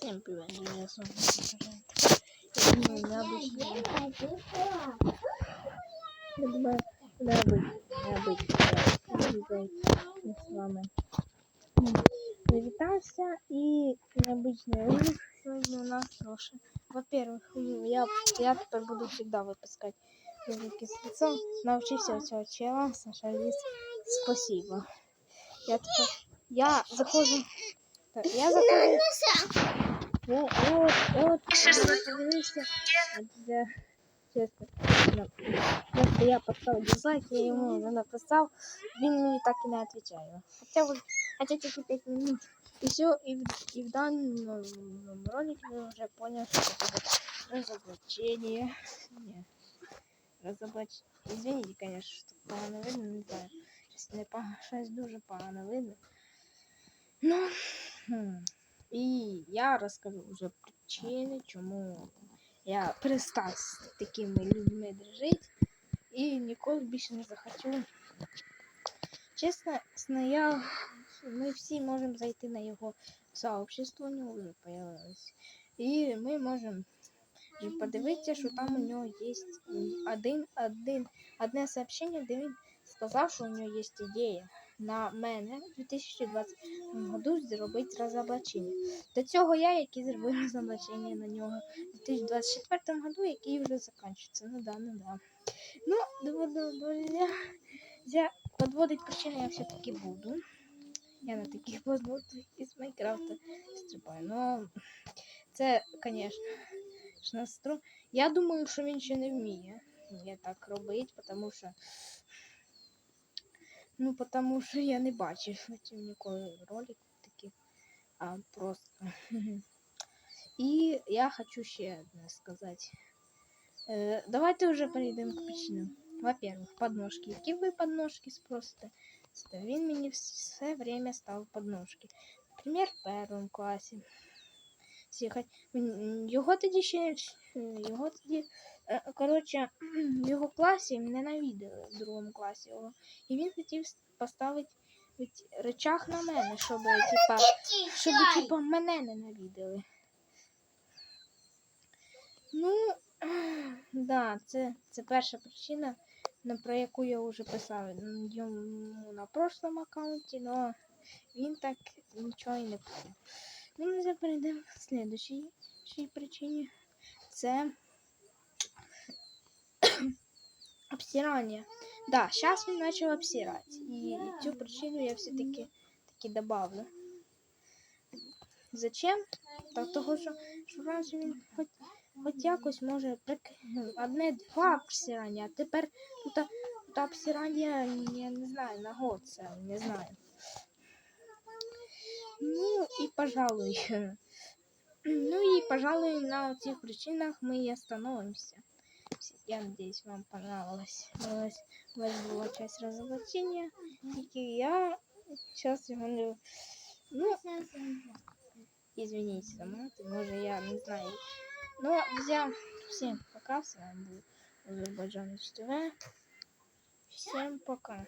Всем привет, я с вами Я думаю, необычно. Я думаю, необычно, необычно. Я з вами привітався і необычный ролик сьогодні у нас тоже. Во-первых, м, я, я тепер буду всегда выпускать ролики с лицом. Научился у цього чела, Саша Алис, спасибо. Я тепер, я захожу, так, я захожу Ну, от, от, я подивився, я, чесно, ну, просто я поставив дизлайк, я йому вже написав, він мені так і не відповідає. Хоча, от- хоча тільки 5 минут. І все, і в, і в даному ролике ми вже поняли, що це буде разоблачення. Ні, разоблачення. Извините, конечно, так погано видно, не знаю. Щось, не погано, щось дуже погано видно. Ну. І я розкажу вже причини, чому я перестав з такими людьми дружити і ніколи більше не захочу. Чесно, сно, я, ми всі можемо зайти на його сообщество, у нього вже появилось. І ми можемо подивитися, що там у нього є один, один, одне сообщення, де він сказав, що у нього є ідея на мене у 2020 году зробити розоблачення. До цього я, який зробив розоблачення на нього у 2024 году, який вже закінчиться. Ну да, ну да. Ну, подводить причини я все-таки буду. Я на таких подводах із Майнкрафта стрибаю. Ну, це, звісно, ж. Я думаю, що він ще не вміє. Я так робити, тому що Ну, потому що я не бачив ніколи ролик таких, а просто. І я хочу ще одне сказати. Е, давайте вже перейдемо к причинам. Во-первых, подножки. Які ви подножки спросите? Він мені все время ставив подножки. Наприклад, в першому класі. М, Його тоді ще його тоді, е, коротше, в його класі ненавидели в другому класі його. І він хотів поставити речах на мене, щоб типа, щоб типа мене ненавидели. Ну, да, це, це перша причина, на про яку я вже писав йому на прошлому аккаунті, але він так нічого і не поняв. Ну, вже перейдемо к слідчій причині. Це обсирання. Да, сейчас він почав обсирати. І цю причину я все-таки таки добавлю. Зачем? Так того, що, що раніше він хоч, хоч якось може прик... одне-два обсирання, а тепер тут, тут обсирання, я не знаю, на год це, не знаю. Ну и пожалуй. Ну и, пожалуй, на этих причинах мы и остановимся. Я надеюсь, вам понравилось. Понравилась была часть разоблачения. И я сейчас. Ну, извините за маты, может, я не знаю. Ну, друзья, всем пока. С вами был Азербайджан ТВ. Всем пока.